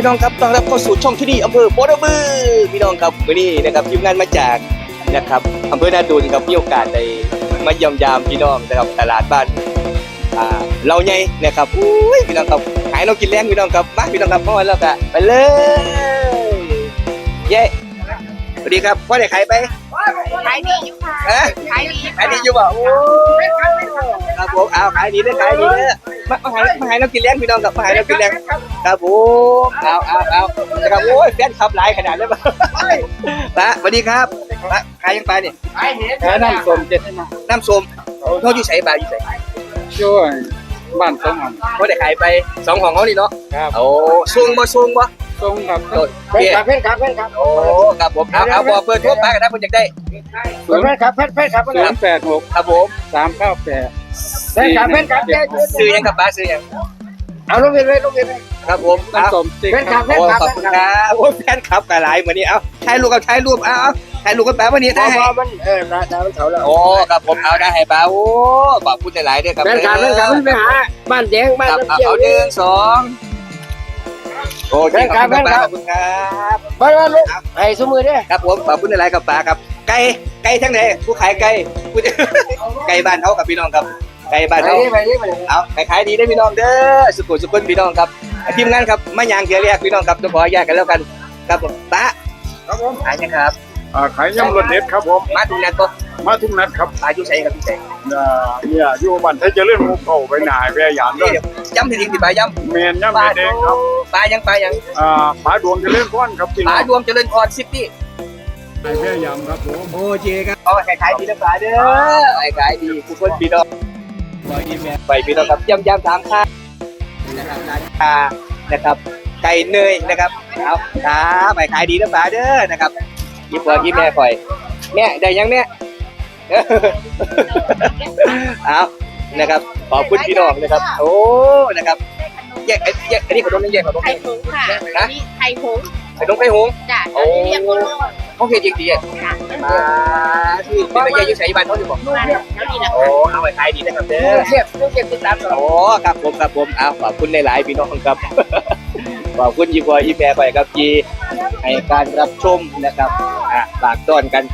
วัสดีครับพี่น้องครับต้อนรับเข้าสู่ช่องที่นี่อำเภอโบอระบือพี่น้องครับวันนี้นะครับทีมงานมาจากนะครับอำเภอนาดูนครับมีโอกาสได้มาเยี่ยมยามพี่น้องนะครับตลาดบ้านอ่าเราใหญ่นะครับอุ้ยพี่น้องครับขายเรากินแรงพี่น้องครับมาพี่น้องครับเข้ามาแล้วก็ไปเลยเย้สวัสดีครับว่าได้ขายไปขายดีอยู่ค่ะฮะขายดีขายดีอยู่บ่โอ้ครับผมเอาขายดีเด้อขายดีเด้อมามาขายมาขายเรากินแรงพี่น้องครับมาขายเรากินแรง ครับผมเอาเอาเอานะครับโอ้ยแฟนคลับหลายขนาดเลยปะปะสวัสดีครับปะขายยังไปเนี่ยแค่น้ำส้มเจ็ดน้ำส้มเขาอยู่ใส่บาอยู่ใส่ช่วยบ้านสองอันเขาได้ขายไปสองของเขานี่เนาะครับโอ้ซุงบ่ซุงบ่ส่งครับโดดเบี้ยครับเพื่อนครับเพื่อนครับโอ้ครับผมเอาเอาบอกเปิดทั่วไปกันนะคนอยากได้เพื่อนครับเพื่อนเพื่อนครับเพื่อนศูคนรับย์แปดหกครับผมสามเก้าแปดเพื่อนครับเพื่อนครับเพื่อนซื้อยังกับป้าซื้อยัง เอาลูกเรียนเลยลูกเรียนเลยครับผมเอาน้ำส้มติ๊กเพื่อนครับเพื่อนโอ้ครับขอบคุณครับโอ้แฟนคลับกันหลายเหมือนนี้เอาถ่ายรูปกับถ่ายรูปเอาเอาถ่ายรูปกันแป๊บวันนี้พอถ่ายให้พอมันเออดาวดาวมันเสาแล้วโอ้ครับผมเอาได้ให้ป้าโอ้ขอบคุณหลายๆด้วยครับเพื่อนครับเพื่อนครับเพื่อนไปหาบ้านแดงบ้านครับน้ำเอาเจียวเอาหนี่นึ่งสองโอเคขอบคุณครับขอบคุณครับบ้านลูกไอ้สมือเนี่ยครับผมขอบคุณหลายๆกับป้าครับไก่ไก่ทั้งไหนผู้ขายไก่ผู้ไก่บ้านเขากับพี่น้องครับ ไก่บ้านไปเขานี่ไปนี่ไปนี่เอาขายขายดีได้อพี่น้องเด้อสุขุมสุขุมพี่น้องครับทีมงานครับมายางเกียร์แรกพี่น้องครับต้องขอแยกกันแล้วกันครับผมป้าครับผมขายยังครับ อ่าขายยำรสเด็ดครับผม มาทุกนัดก็มาทุกนัดครับอายุใช้ครับพี่ใช้อ่าเนี่ยอยู่บ้านไทยเจริญหมุกเก่าไปหน่ายแวร์ยามด้นี่วยเดี๋ยวย้ำทีนี้สิป้าย้เมนำย่ำเด็ดครับป้ายังป้ายังอ่าผาดวงเจริญพรครับพี่น้ป้าองรวมเจริญพรซิตี้ในแวร์ยามครับผม โอเคครับเอาขายขายดีนะป้าเด้อขายขายดีทุกคนพี่น้อง ไปพี่น้องครับย้ำย้ำถามค่านะครับร้านค้านะครับ ไก่เนยนะครับเอาครับไปขายดีนะป้าเด้อนะครับยิบเปิดยิบแม่คอยแม่ได้ยังแม่เอานะครับ ขอบคุณพี่น้องนะครับ โอ้ นะครับแยกไอ้แยกอันนี้ขนมนี่แยกขนมไข่ผงค่ะอันนี้ไข่ผง ขนมไข่หงส์จ้ะอันนี้เรียกว่าโลดเขาเพียจริงดีอะค่ะมาที่ที่ไม่ใช่ยุ้ยใช้บ้านเขาอยู่บอกมาแล้วนี่แหละโอ้เอาไปขายดีนะครับเด้อเทียบลูกเทียบติดตามต่อโอ้ครับผมครับผมเอาขอบคุณหลายๆพี่น้องครับขอบคุณยีบอยยีแม่ไปครับยีให้การรับชมนะครับอะฝากต้อนกัน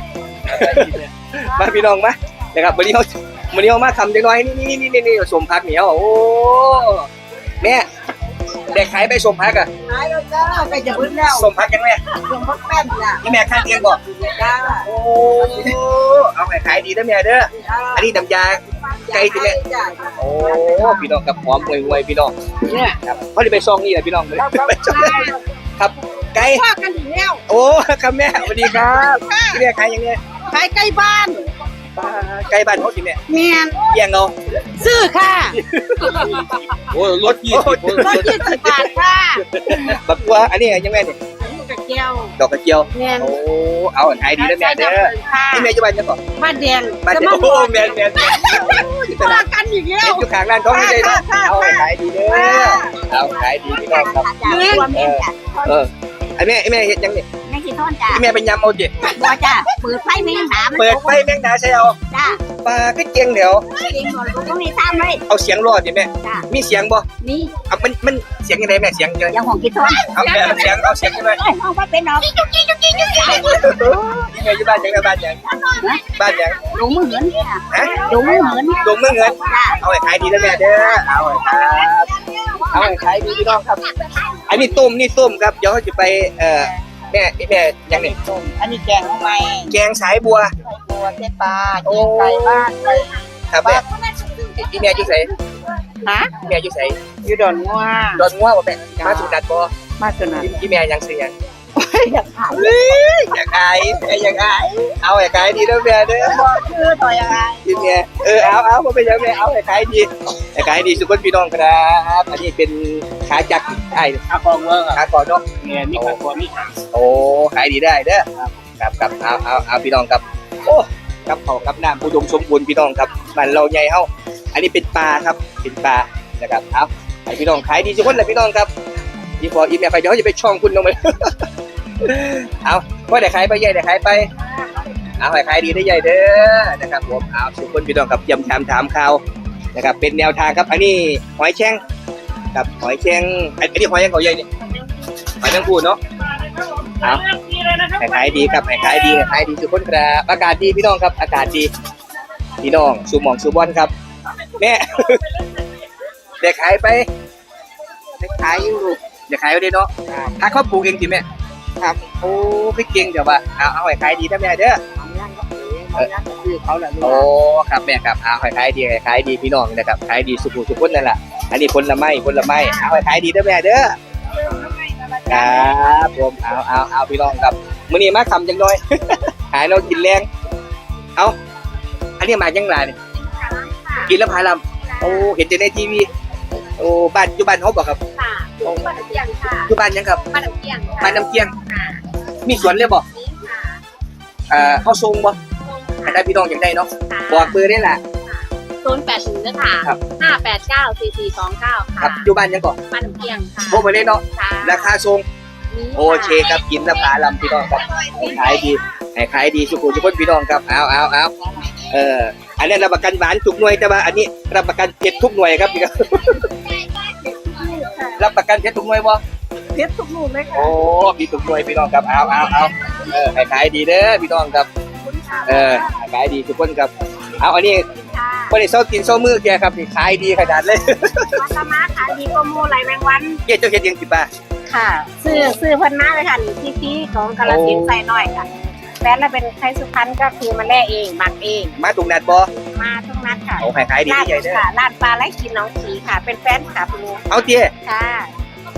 มาพี่น้องมานะครับวันนี้เขาวันนี้เขามาทำจังน้อยนี่นี่นี่นี่นี่สมพักเหนียวโอ้แม่ เด็กขายไปสมพักอะขายแล้วจ้าไปจะพื้นแล้วสมพักยังไงลงพักแป้นจ้ะที่แม่ข้างเตียงบอกจ้าโอ้เอาไปขายดีนะแม่เด้ออันนี้น้ำยาไก่ที่แม่จ้ะโอ้พี่น้องกับหอมห่วยๆพี่น้องเนี่ยครับเขาจะไปซองนี่แหละพี่น้องเลยไปซองครับไก่พ่อกันถึงแล้วโอ้ครับแม่สวัสดีครับที่แม่ขายยังไงขายใกล้บ้าน ไก่บ้านเขาสิแม่เมียนเกี่ยงเอาซื้อค่ะโอ้รถยี่สิบร้อยยี่สิบบาทค่ะบักว่าอันนี้ยังไงเนี่ยอันนี้กระเจียวดอกกระเจียวเมียนโอ้เอาอันขายดีนะแม่เด้อค่ะที่แม่จะบ้านยังบอกบ้านแดงบ้านจะจะมาโอ้แม่แม่แม่อยู่ตพ่อลาดกันอีกแล้วอยู่ข้างร้านเขาไม่ได้เนาะเอาขายดีเด้อเอาขายดีพี่น้องครับเมืองเออเออไอ้แม่ไอ้แม่เฮ็ดยังเนี่ย ไม่กี่ท่อนจ้ะไอ้แม่เป็นยำเอาจิบัวจ้ะเปิดไฟไม่ยังถามเปิดไฟแมงดาใช่เอาจ้ะปลาก็เจียงเดี๋ยวเจริงหมดก็มีซ้ำเลยเอาเสียงรอดจิแม่จ้ะมีเสียงบ่นี่เอามันมันเสียงยังไงแม่เสียงยังยังของกี่ท่อนเอาเสียงเอาเสียงยังไงเอาว่าเป็นน้องจุกจิกจุกจิกจุกจิ๊กยังไงอยู่บ้านยังไงบ้านยังบ้านยังหลงมือเหมือนเนี่ยฮะหลงมือเหมือนดงมือเงินเอาให้ขายดีนะแม่เด้อเอาให้ครับเอาให้ขายดีพี่น้องครับอันนี้ต้มนี่ต้มครับเดี๋ยวเขาจะไปเอ่อ แม่ไอ้แม่ยังนี่อันนี้แกงทำไมแกงสายบัวไก่บัวเส้นปลาแกงไก่บ้านไก่ครับแม่อีแม่อยู่ไสฮะอีแม่อยู่ไสอยู่ดอนงัวดอนงัวบ่แม่มาสุดัดบ่มาสนัดอีแม่ยังซื้อยัง อยากขายอยากอายแม่อยากอายเอาให้ขายดีนะแม่เด้อคือต่อยังไงอีแม่เออเอาเอาบ่เป็นยังแม่เอาให้ขายดีให้ขายดีสุขคนพี่น้องครับอันนี้เป็นขาจักไอ้อาคองเมืองอะขากอนเนาะเนี่ยมีขาคองมีขาโอ้ขายดีได้เด้อครับครับเอาเอาเอาพี่น้องครับโอ้ครับเขาครับน้ำอุดมสมบูรณ์พี่น้องครับบ้านเราใหญ่เฮาอันนี้เป็นปลาครับเป็นปลานะครับเอาให้พี่น้องขายดีทุกคนเลยพี่น้องครับอีพออีแม่ไปเดี๋ยวเขาจะไปช่องคุณลงไป เอาว่าได้ขายไปใหญ่ได้ขายไป เอาให้ขายดีได้ใหญ่เด้อนะครับผมเอาทุกคนพี่น้องครับยำถามถามข่าวนะครับเป็นแนวทางครับ อันนี้หอยแช่งครับหอยแช่งอันอันนี้หอยแช่งเขาใหญ่เนี่ยไปทั้งคู่เนาะเอาขายดีครับขายดีขายดีทุกคนครับอากาศดีพี่น้องครับ อากาศดีพี่น้องสูหมองสูบอลครับแม่เด็กขายไปเด็กขายอยู่เด็กขายอยู่ดีเนาะถ้าเขาปลูกเองสิแม่ ครับ โอ้พี่เก่งเดี๋ยวว่าเอาเอาให้ขายดีนะแม่เด้อทำงานก็เองทำงานก็คือเขาแหละโอ้ครับแม่ครับเอาให้ขายดีให้ขายดีพี่น้องนะครับขายดีสุขุสุขคนนั่นแหละอันนี้ผลไม้ผลไม้เอาให้ขายดีนะแม่เด้อครับผมเอาเอาเอาพี่น้องครับมื้อนี้มาคำจังน้อยหายเรากินแรงเอาอันนี้มาจังไรนี่กินแล้วพาลำโอ้เห็นแต่ในทีวีโอ้บ้านอยู่บ้านเขาบอกครับค่ะ อยู่บ้านน้ำเกียงค่ะอยู่บ้านยังครับบ้านน้ำเกียงค่ะบ้านน้ำเกียง ค่ะมีสวนเลยบอกนี่ค่ะเอ่อเขาทรงบ่อันได้พี่น้องอย่างได้เนาะบอกเบอร์ได้ล่ะศูนย์แปดศูนย์นะคะครับห้าแปดเก้าสี่สี่สองเก้าคค่ะรับอยู่บ้านยังก่อนบ้านน้ำเกียงค่ะโทรไปเลยเนาะค่ะราคาทรงนี่ะโอเคครับกินแล้วพาลำพี่น้องครับ ให้ขายดีให้ขายดีสุขุสุขคนพี่น้องครับเอาเอาเอาเอออันนี้รับประกันหวานทุกหน่วยแต่ว่าอันนี้รับประกันเผ็ดทุกหน่วยครับพี่ครับ รับประกันเพชรทุกหน่วยบ่เพชรทุกลูกเลยค่ะโอ้มีทุกหน่วยพี่น้องครับเอาเอาเอาเออให้ขายดีเด้อพี่น้องครับเออให้ขายดีทุกคนครับเอาอันนี้ค่ะบ่ได้เซากินเซามือแกครับนี่ขายดีขนาดเลยมาสมาขายดีกว่าหมูไหลแมงวันเจ๊เจ้าเฮ็ดเองสิป้าค่ะ ซื้อซื้อเพิ่นมาเลยค่ะนี่ที่ที่ของกาลสินธุ์ใส่หน่อยค่ะ แฟนเราเป็นไทยสุพรรณก็คือมาแล่เองหมักเอง มาตรงนัดบ่มาทุกนัดค่ะเอาให้ขายดีร้านใหญ่เด้อค่ะร้านปลาไร้กินน้องขีค่ะ เป็นแฟนคลับลุงเอาเจ๊ค่ะ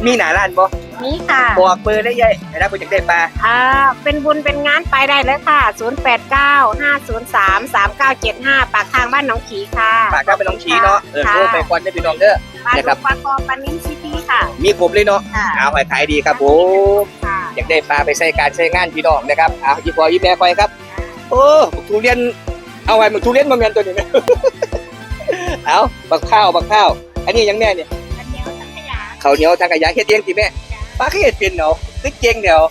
มีหน้าร้านบ่นี่ค่ะบอกเบอร์ได้ใหญ่ให้ได้เพิ่นอยากได้ปลาอ่าเป็นบุญเป็นงานไปได้เลยค่ะ 0 8 9 5 0 3 3 9 7 5 ปากทางบ้านหนองขีค่ะฝากก็เป็นน้องชี้เนาะเออค่ะโทรไปก่อนได้อพี่น้องเด้อปลานะครัดุบกปลากรอบปลานิ้นซิตี้ค่ะ มีครบเลยเนาะค่ะ เอาให้ขายดีครับผมค่ะ อยากได้ปลาไปใช้การใช้งานพี่น้องนะครับเอาอีพออีแม่คอยครับ โอ้บักทุเรียนเอาไว้บักทุเรียนมาเมียนตัวนี้ไหมเอาบักข้าวบักข้าว อันนี้ยังแม่เนี่ยอันเดียวสังขยาข้าวเหนียวทางกระยาเฮ็ดเองสิแม่ป้าก็เฮ็ดเป็นเนาะคือเก่งเดียว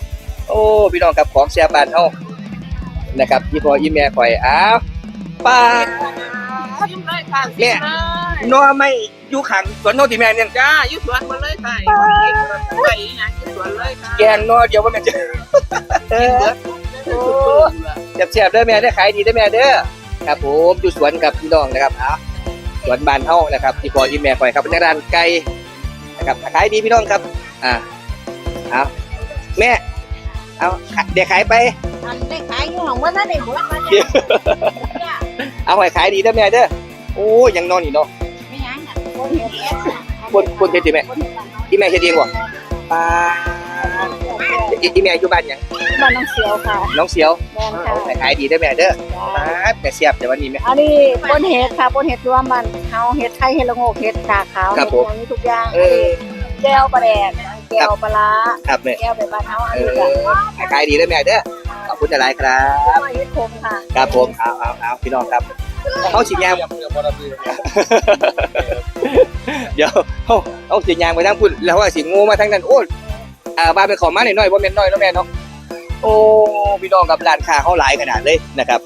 โอ้พี่น้องครับของแซ่บบ้านเฮานะครับอีพออีแม่คอยอ้าวป้า ชิมเลยค่ะแม่นัวไม่อยู่ขังสวนโนติแม่เนี่ยจ้าอยู่สวนมาเลยค่ะใส่ยังอยู่สวนเลยค่ะแกงนัวเดียวว่าแม่นจะเออโอ้แซ่บๆเด้อแม่ได้อขายดีเด้อแม่เด้อครับผมอยู่สวนกับพี่น้องนะครับเอาสวนบ้านเฮานะครับที่พอที่แม่คอยครับเป็นร้านไก่นะครับขายดีพี่น้องครับอ่าเอาแม่ เอาเดี๋ยวขายไปอันได้ขายอยู่ของว่าถ้าได้หมดมาเดี๋ยวเอาให้ขายดีเด้อแม่เด้อโอ้ยยังนอนอยู่เนาะไม่ยังอะคนเห็นบนบนเฮ็ดดิแม่ที่แม่เฮ็ดเองบ่ปลาอีที่แม่อยู่บ้านหยังบ้านน้องเสียวค่ะน้องเสียวแม่นค่ะเอาให้ขายดีเด้อแม่เด้อปลาแต่เสียบแต่วันนี้แม่อันนี้ปนเห็ดค่ะปนเห็ดรวมมันเฮาเห็ดไทยเห็ดละโงกเห็ดกาขาวครับผมเห็ดอย่างนี้ทุกอย่างเออแก้วปลาแดก แก้วปลาร้าครับแม่แก้วไปบ้านเฮาอันเอนี้อก็ให้ขายดีเด้อแม่เด้อขอบคุณหลายๆครับเฮ็ดคมค่ะครับผมเอาเอาเอาพี่น้องครับเขาสิยางเดี๋ยวเขาเขาสิยางไปทางพุ่นแล้วว่าสิงูมาทางนั้นโอ้ยอ่าบ้านเป็นของมาหน่อยๆว่าแม่นน้อยเนาะแม่เนาะโอ้พี่น้องกับร้านค้าเขาหลายขนาดเลยนะครับ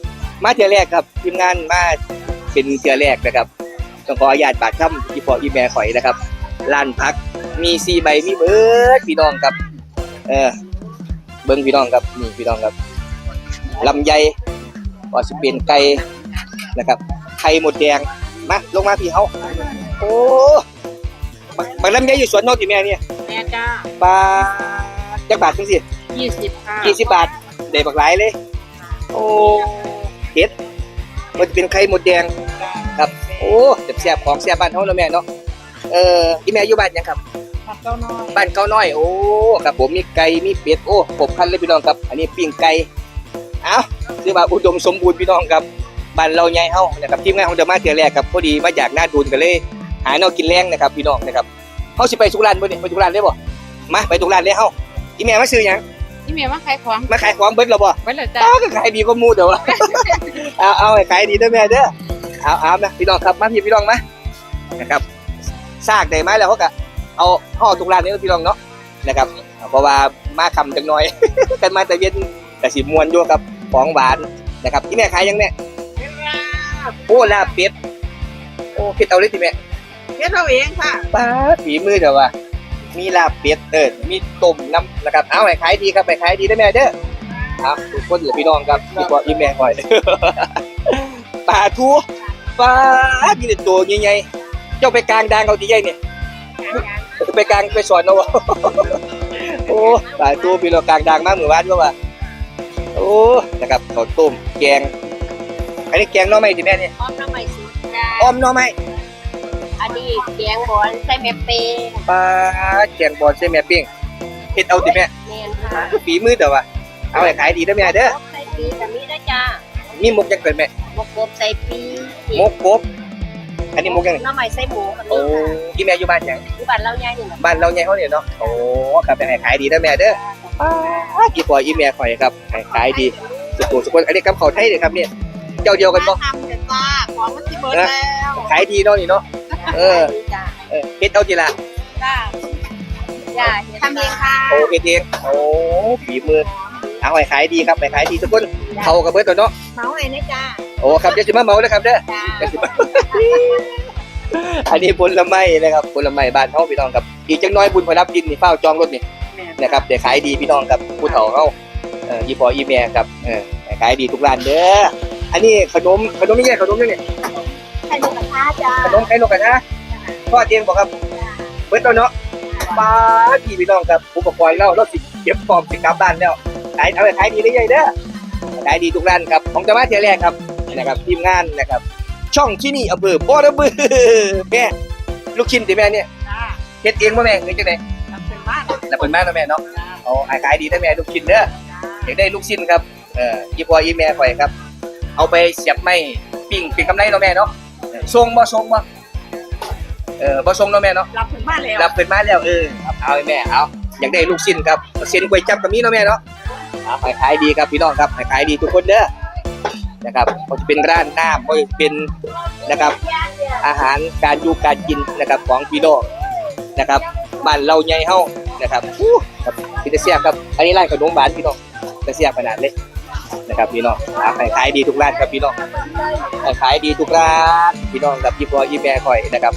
มาเที่ยวแรกครับทีมงานมาเป็นเที่ยวแรกนะครับต้องขออนุญาตปากคำที่พออีแม่ข่อยนะครับร้านพัก มีซีใบมีเบิร์ดพี่น้องครับ เออ เบิ้งพี่น้องครับนี่พี่น้องครับลำไยก็สิเป็นไก่นะครับไข่หมดแดงมาลงมาพี่เขาโอ้บักบักลำไยอยู่สวนโนนติแม่เนี่ยแม่จ้าปลาจักบาทจังสิยี่สิบค่ะกี่สิบบาทได้บักหลายเลย โอ้เฮ็ดมันจะเป็นไข่หมดแดงครับ โอ้แซ่บๆของแซ่บบ้านเฮาเนาะแม่เนาะเอออีแม่อยู่บ้านหยังครับ ผักเต้าน้อยบ้านเก้าน้อยโอ้ครับผมมีไก่มีเป็ดโอ้ครบครันเลยพี่น้องครับ อันนี้ปิ้งไก่เอ้าซื้อมาอุดมสมบูรณ์พี่น้องครับบ้านเราใหญ่เฮานะครับทีมงานของเดอะมาเทื่อแรกครับพอดีมาจากหน้าดูนกันเลย หาแนวกินแรงนะครับพี่น้องนะครับเฮาสิไปทุกร้านบ่นี่ไปทุกร้านเลยบ่มาไปทุกร้านเลยเฮาอีแม่มาซื้อหยังนี่แม่ว่าขายของมาขายของเบิดแล้วบ่ไว้เลยจ้าอ้าวก็ขายดีกว่าหมูเดี๋ยวเอาเอาให้ขายดีเด้อแม่เด้อเอาเอานะพี่น้องครับมาพี่พี่น้องมานะครับซากได้มาแล้วเขาก็ เอาห่อทุกร้านนี้พี่น้องเนาะนะครับ เพราะว่ามาคำจังน้อย กันมาแต่เย็นแต่สิมวนอยู่กับของหวานนะครับที่แม่ขายยังแม่โอ้ลาบเป็ดโอ้เผ็ดเอาเลยที่แม่เฮ็ดเราเองค่ะป้าดฝีมือเดี๋ยวว่ามีลาบเป็ดเออมีต้มน้ำนะครับเอาไปขายดีครับไปขายดีได้อแม่เด้อครับทุกคนเหลือพี่น้องครับพี่พ่ออีแม่คอยปลาทูปลามีแต่ตัวใหญ่ๆเจ้าไปกลางดางเขาที่ใหญ่เนี่ย ไปกลางไปสอนเอาวะโอ้ปลาทูพี่เรากลางดางมากเหมือนบ้านก็ว่าโอ้นะครับข้าวต้มแกงอันนี้แกงหน่อไม้ที่แม่เนี่ยพร้อมน้ำใหม่สุดจ้าอ้อมหน่อไม้อันนี้เกียงบอนใส่แม่เป้งปลาแกงบอลใช่แม่ปิ้งเฮ็ดเอาติแม่เมนค่ะฝีมือแต่ว่าเอาไปขายดีได้อแม่เด้อใส่ปีแบบนี้ได้จ้ามีมุกยังเกิดแม่หมกกบใส่ปีมกกบ อันนี้มุกยังน้ำใหม่ใส่หมูกันโอ้นี้ค่ะที่แม่อยู่บ้านยังที่บ้านเราใหญ่นี่นะบ้านเราใหญ่เขาเนี่ยเนาะโอ้ครับไปให้ขายดีได้อแม่เด้ออีปอยอีแม่ข่อยครับให้ขายดีสุดๆสุดคนอันนี้กับเขาวไทยเลยครับเนี่ยเจ้าเดียวกันบ่ทำกันจ้าของมันสิเบิร์ดแล้วขายดีเนาะนี่เนาะเออจ้าเออเฮ็ดเอาทีละจ้าจ้าทำเองค่ะโอ้เฮ็ดเองโอ้ฝีมือเอาให้ขายดีครับให้ขายดีทุกคนเขากับเบิดตัวเนาะเมาไอ้นะจ้า โอ้ครับเดี๋ยวสิมาเมาเลยครับเด้อจ้าเดี๋ยวสิมาอันนี้ผลไม้นะครับผลไม้บ้านเฮาพี่น้องครับอีกจังน้อยบุญพรับดินนี่เฝ้าจองรถนี่นะครับเดี๋ยวขายดีพี่น้องครับผู้เฒ่าเฮาเอ่ออีพออีแม่ครับเออให้ขายดีทุกร้านเด้ออันนี้ขนมขนมนี่แยกขนมนี่นี่ไข่นกกระทะจ้าขนมไข่นกกระทะทอดเองบ่ครับเบิดแล้วเนาะป้าพี่พี่น้องครับอุปกรณ์เราเราสิเก็บพร้อมสิกลับบ้านแล้วขายเอาไปขายดีได้ใหญ่เด้อขายดีทุกร้านครับของจะมาเที่ยวแรกครับ นะครับทีมงานนะครับ ช่องที่นี่อำเภอบ่อระบือแม่ลูกชิ้นติแม่เนี่ยจ้าเฮ็ดเองบ่แม่หรือจังได๋ทำเป็นบ้านแล้วเพิ่นมาเนาะแม่เนาะเอาขายขายดีได้อแม่ลูกชิ้นเด้ออยากได้ลูกชิ้นครับเอ่ออีพ่ออีแม่ข่อยครับ เอาไปเสียบไม้ปิ้งเป็นกำไรเนาะแม่เนาะเออส่งบ่ส่งบ่เออบ่ส่งเนาะแม่เนาะรับถึงบ้านแล้วรับเพิ่นมาแล้วเออครับเอาให้แม่เอาอยากได้ลูกชิ้นครับเส้นก๋วยจั๊บก็มีเนาะแม่เนาะเอาขายขายดีครับพี่น้องครับขายขายดีทุกคนเด้อ นะครับก็จะเป็นร้านน้ำก็จะเป็นนะครับอาหารการอยู่การกินนะครับของพี่น้องนะครับบ้านเราใหญ่เฮานะครับอู้ครับพี่ตาเสียบครับอันนี้ร้านขนมหวานพี่น้องตาเสียบขนาดเล็กนะครับพี่น้องขายขายดีทุกร้านครับพี่น้องขายขายดีทุกร้านพี่น้องกับพี่พ่อพี่แม่คอยนะครับ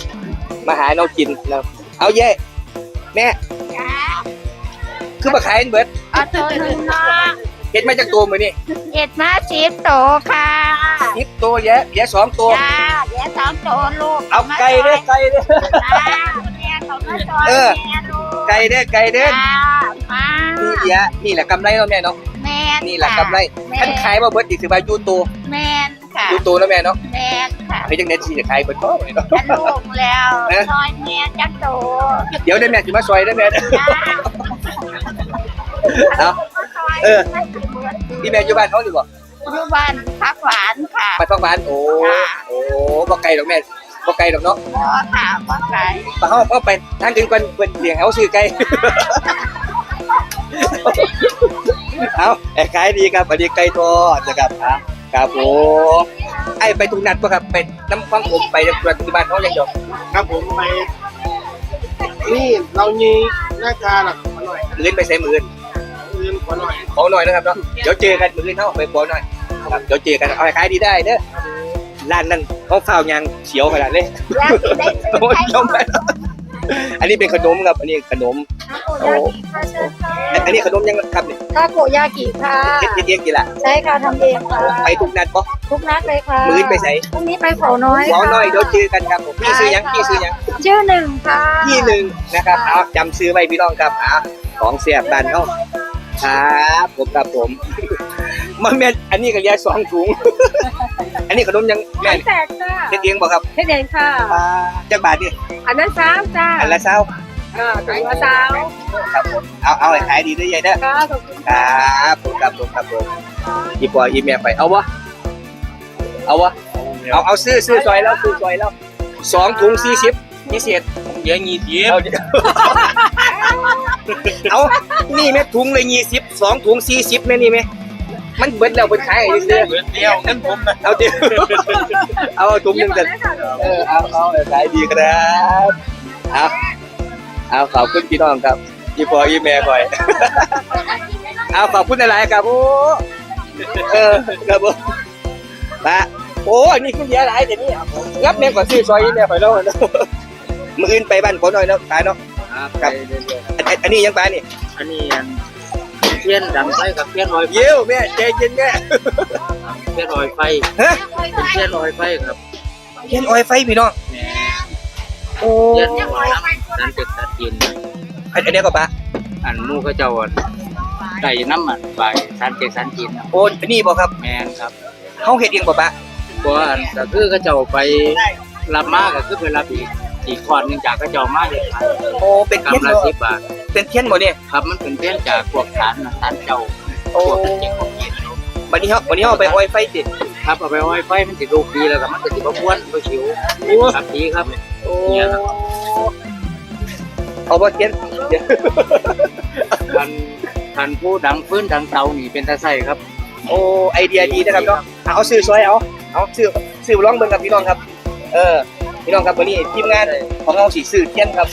มาหาเรากินนะเอาเย่แม่คือมาขายอันเบิดเอาตัวหนึ่งเนาะเห็นมาจากตัวมือนี่เจ็ดมาสิบโตค่ะสิบตัวแย่แย่สองตัว จ้าเดี๋ยวสองโตลูกเอาไก่เด้อไก่เด้อ จ้าแม่เขามาซอยเออแม่ลูกไก่เด้อไก่เด้อจ้ามานี่เดียนี่แหละกำไรเราะแม่เนาะแม่นนี่แหละค่ะกำไรแม่ท่านขายมาเบิดอีกสิบายูโตแม่นค่ะยูโตแล้วแม่เนาะแม่นค่ะให้จังเน็ตที่จะขายเบิดพ่อเลยเนาะ ฉันลูกแล้วเอ๊ะซอยแม่จักโตเดี๋ยวได้แม่สิมาซอยได้แม่เด้อจ้าเอาซอยเออ ที่แม่อยู่บ้านเขาหรือบ่อยู่บ้านพักหวานค่ะไปพักบ้านโอ้โอ้บ่ไกลดอกแม่บ่ไกลดอกเนาะพ่อค่ะพ่อไก่ไปเฮาเอาไปทางอื่นก่อนเพิ่นเลี้ยงเอาซื้อไก่เอาไอ้ขายดีครับอันนี้ไก่ทอดนะครับอะครับผมไอ้ไปทุกนัดบ่ครับไปน้ำฟังผมไปปัจจุบันเขายังอยู่ครับผมไปนี่เรามีหน้าตาหลักมาหน่อยอื่นไปใส่มือ อื่นลืมขอหน่อยขอหน่อยนะครับเนาะเดี๋ยวเจอกันมืออื่นเฮาไปขอหน่อยครับเดี๋ยวเจอกันเอาให้ขายดีได้เด้อร้านนั้นเขาข้าวยางเขียวขนาดเลยอยากสิได้ซื้อโอ้ยไข่ยอมไปอันนี้เป็นขนมครับ อันนี้ขนมโอ้ค่ะเชิญค่ะอันนี้ขนมยังครับเนี่ยทาโกยากิค่ะเฮ็ดเฮ็ดเองกี่ละใช่ค่ะทำเองค่ะไปทุกนัดปะทุกนัดเลยค่ะมือไปใส่พรุ่งนี้ไปเขาน้อยขอหน่อยค่ะเดี๋ยวเจอกันครับผมพี่ซื้อยังพี่ซื้อยังชื่อหนึ่งค่ะพี่หนึ่งนะครับเอาจำซื้อไว้พี่น้องครับอ่าของเสียบบ้านเขา ครับผมครับผมมันแม่นอันนี้ก็เรียกสองถุง อันนี้ขนมยังแม่นแตกจ้าเฮ็ดเองบ่ครับเฮ็ดเองค่ะ อ่าจักบาทนี่อันนั้นสาวจ้าอันละเศร้าอ่าถุงละสาวครับผมเอาเอาให้ขายดีด้วยยายเด้อค่ะขอบคุณครับผมครับผมครับผมอีปออีเมียไปเอาวะเอาวะเอาเอาซื้อซื้อซอยแล้วซื้อซอยแล้วสองถุงสี่สิบพิเศษเดี๋ยวงี้ทีเอาดิ เอานี่แม่ถุงเลยยี่สิบสองถุงสี่สิบแม่นี่แม่มันเบิดแล้วเบิดขายให้ซื้อเดือนเดียวงั้นผมนะเอาเดียวเอาถุงหนึ่งกันเออเอาเอาขายดีครับเอาเอาขอบคุณพี่น้องครับอีปออีแม่ก่อยเอาขอบคุณอะไรครับโอ้เออครับผมปะโอ้ยนี่คุณเยอะหลายแต่นี่งับแม่งกว่าซื้อซอยนี่แม่ไปแล้วเนาะมืออื่นไปบ้านขอหน่อยเนาะขายเนาะ ครับไปเรื่อยๆครับอันอันอันนี้ยังปลานี่อันนี้อันเทียนดังไฟกับเทียนลอยเยี่ยวแม่ใจเย็นแม่เทียนลอยไฟฮะเป็นเทียนลอยไฟครับเทียนออยไฟพี่น้องแหม่โอ้เทียนลอยน้ำนั้นเป็นตัดกินอันอันนี้ก็ปลาอันหมู่เขาเจ้าอันไก่น้ำมันใบสันเจกสันกินครับโอ้อันนี้บ่ครับแมนครับเฮาเฮ็ดเองบ่ปลาเพราะว่าอันก็คือเขาเจ้าไปรับมาก็คือไปรับอีก อีกขวดหนึงจากเขาเจ้ามาเลยครับโอ้เป็นเทียนกำละบ่สิบบาทเป็นเทียนบ่เนี่ยครับมันเป็นเทียนจากพวกสารน่ะสารเจ้าโอ้พวกเป็นเจกของกินบัดนี้เฮาบัดนี้เฮาเอาไปออยไฟติครับเอาไปไว้ไฟมันสิลูกดีแล้วก็มันก็สิบ่พ้วนบ่ชิวครับดีครับ โอ้เนี่ยครับ เอาบ่เทียนเดี๋ยวทันทันผู้ดังฟื้นดังเตานี่เป็นตาใส่ครับ โอ้ไอเดียดีนะครับเนาะเอาซื้อซอยเอาเอาซื้อซื้อลองเบิ่งครับพี่น้องครับ เออ พี่น้องครับวันนี้ทีมงานของเราสิซื้อเทียนครับ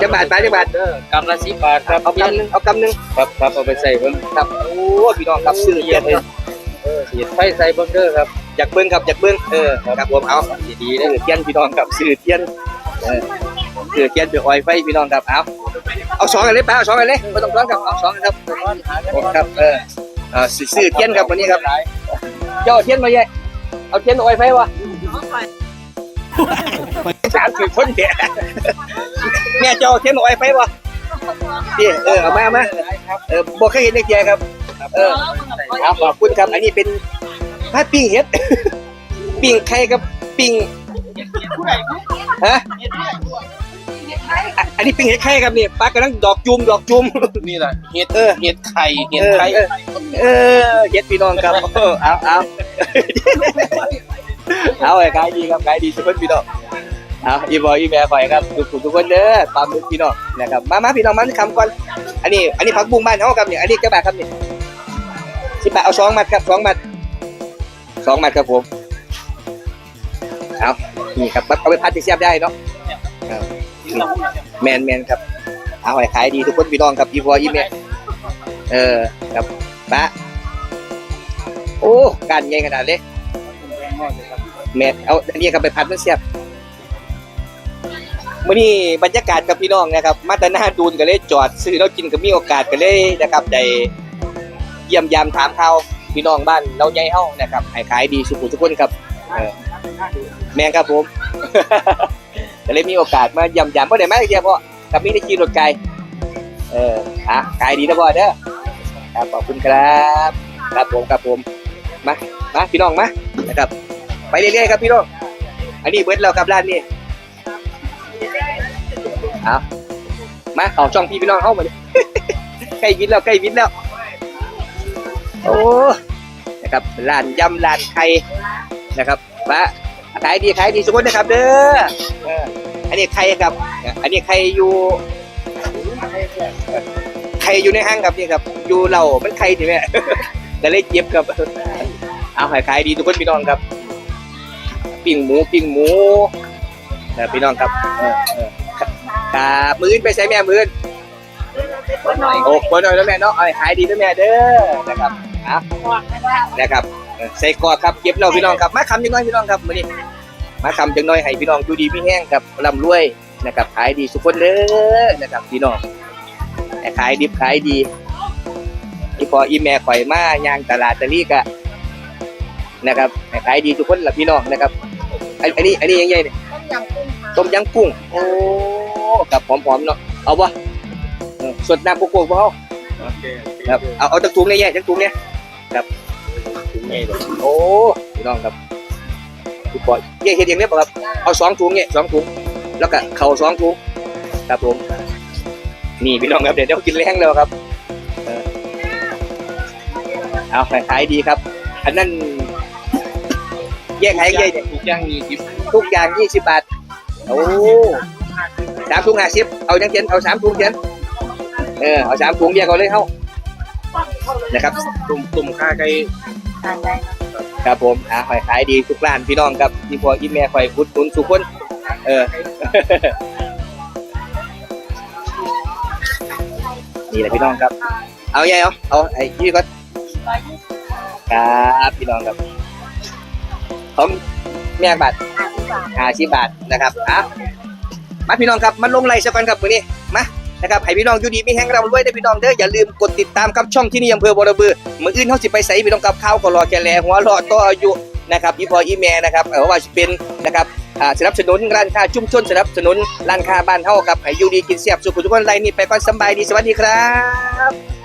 จักบาทไปจักบาทเด้อกำละสิบบาทครับเอากำหนึงเอากำหนึงครับครับเอาไปใส่เบิ่งครับโอ้พี่น้องครับซื้อเทียนเลยเออสีไฟใส่เบิ่งเด้อครับอยากเบิ่งครับอยากเบิ่งเออครับผมเอาดีซื้อเทียนพี่น้องครับซื้อเทียนเออซื้อเทียนไปออยไฟพี่น้องครับเอาเอาสองกันเลยป้าเอาสองกันเลยไม่ต้องร้อนครับเอาสองกันครับโอ้ครับเออเอ่าซื้อเทียนครับวันนี้ครับเจ้าเอาเทียนมาเยอะเอาเทียนออยไฟวะ สามสิบคนเดียแม่เจ้าเอาเทียนออยไฟวะพี่เออเอามาเอามาเออบอกเคยเห็นในเกียครับ เออเอาขอบคุณครับ อันนี้เป็นผ้าปิ้งเห็ดปิ้งไข่กับปิ้งฮะอะอันนี้ปิ้งเห็ดไข่ครับนี่ปลากำลังดอกจุ่มดอกจุ่มนี่แหละเห็ดเออเห็ดไข่เห็ดเออไข่เออเออเห็ดพี่น้องครับเออเอาเอา เอาไอ้ขายดีครับขายดีทุกคนพี่น้องเอาอีบอยอีแม่ข่อยครับทุกทุกคนเด้อตามมือพี่น้องนะครับมามาพี่น้องมาคำก่อนอันนี้อันนี้ผักบุ้งบ้านเขาครับเนี่ยอันนี้กระบะครับเนี่ยสิบบาทเอาสองมัดครับสองมัดสองมัดครับผมเอานี่ครับเอาไปพัดที่เสียบได้เนาะแมนแมนครับเอาไอ้ขายดีทุกคนพี่น้องครับอีบอยอีแม่เออครับปะโอ้การใหญ่ขนาดเลย แม่เอาอันนี้ครับไปพัดมันเสียบมื่อนี้บรรยากาศกับพี่น้องนะครับ มาแตหนาดูนก็เลยจอดซื้อแล้วกินก็มีโอกาสก็เลยนะครับได้เยี่ยมยามถามข่าวพี่น้องบ้านเราใหญ่เฮานะครับขายดีสุขุทุกคนครับแม่งครับผมก็เลยมีโอกาสมาเยี่ยมยามบ่ได้มาเดียวเพราะกับมีได้ขี่รถไกลเอออะขายดีนะบ่เด้อครับขอบคุณครับ ครับผมครับผมมามาพี่น้องมานะครับ ไปเรื่อยๆครับพี่น้อง อันนี้เบิดแล้วครับร้านนี้เอามาเขาช่องพี่พี่น้องเข้ามาเลยใกล้วินแล้วใกล้วินแล้ว โอ้ นะครับร้านยำร้านไข่นะครับมาขายดีขายดีสุกคนนะครับเด้ออันนี้ไข่ครับ อันนี้ไข่อยู่ไข่อยู่ในห้างครับนี่ครับ อยู่เรามันไข่ใช่ไหมก็เลยเย็บครับ เอาให้ขายดีทุกคนพี่น้องครับ ปิ้งหมูปิ้งหมูเออพี่น้องครับเออเออครับมื้อนไปใช้แม่มื้อนโอ้คนหน่อยแล้วแม่เนาะเอาให้ขายดีด้วยแม่เด้อนะครับอะนะครับเออใส่กอดครับเก็บเราพี่น้องครับมาคำจังน้อยพี่น้องครับมื้อนี้มาคำจังน้อยให้พี่น้องดูดีพี่แห้งครับร่ำรวยนะครับขายดีทุกคนเด้อนะครับพี่น้องให้ขายดิบขายดีอีพออีแม่ข่อยมาย่างตลาดตะลีกะนะครับให้ขายดีทุกคนละพี่น้องนะครับ อันอันนี้อันนี้ยังไงเนี่ยต้มยำกุ้งโอ้กับหอมๆเนาะเอาปะเออสดน้ำโกโก้เปล่าครับเอาเอาจักถุงเนี่ยแย่จักถุงเนี่ยครับถุงใหญ่เลยโอ้พี่น้องครับพี่ปอยแย่เห็ดอย่างนี้ป่ะครับเอาสองถุงเนี่ยสองถุงแล้วก็เข่าสองถุงครับผมนี่พี่น้องครับเดี๋ยวเดี๋ยวกินแรงแล้วครับเออเอาขายดีครับ อันนั้น แยกขายยังไงเนี่ยทุกอย่างมีทิปทุกอย่างยี่สิบบาท โอ้สามถุงห้าสิบเอาจังเขียนเอาสามถุงเขียนเออเอาสามถุงแยกเอาเลยเฮ้านะครับตุ่มตุ่มค่าไก่ครับผมอ่าขายขายดีทุกร้านพี่น้องครับที่พออีแม่คอยพุดหนุนสุกคนเออนี่แหละพี่น้องครับ เอาไงเอาเอาไอ้ยี่ก็ครับพี่น้องครับ ผมแม่บาทห้าสิบบาทนะครับอะมาพี่น้องครับมาลงไล่สักกันครับวันนี้มานะครับให้พี่น้องอยู่ดีมีแห้งเราด้วยได้อพี่น้องเด้ออย่าลืมกดติดตามกับช่องที่นี่อำเภอบอระบือมื้ออื่นเฮาสิไปใส่พี่น้องกับข้าวก็รอแกแลหัวรอต่ออายุนะครับอีพออีแม่นะครับเออว่าสิเป็นนะครับอ่าสนับสนุนร้านค้าชุมชนสนับสนุนร้านค้าบ้านเฮาครับให้อยู่ดีกินแซ่บสุขทุกคนไรนี่ไปก่อนสำบายดีสวัสดีครับ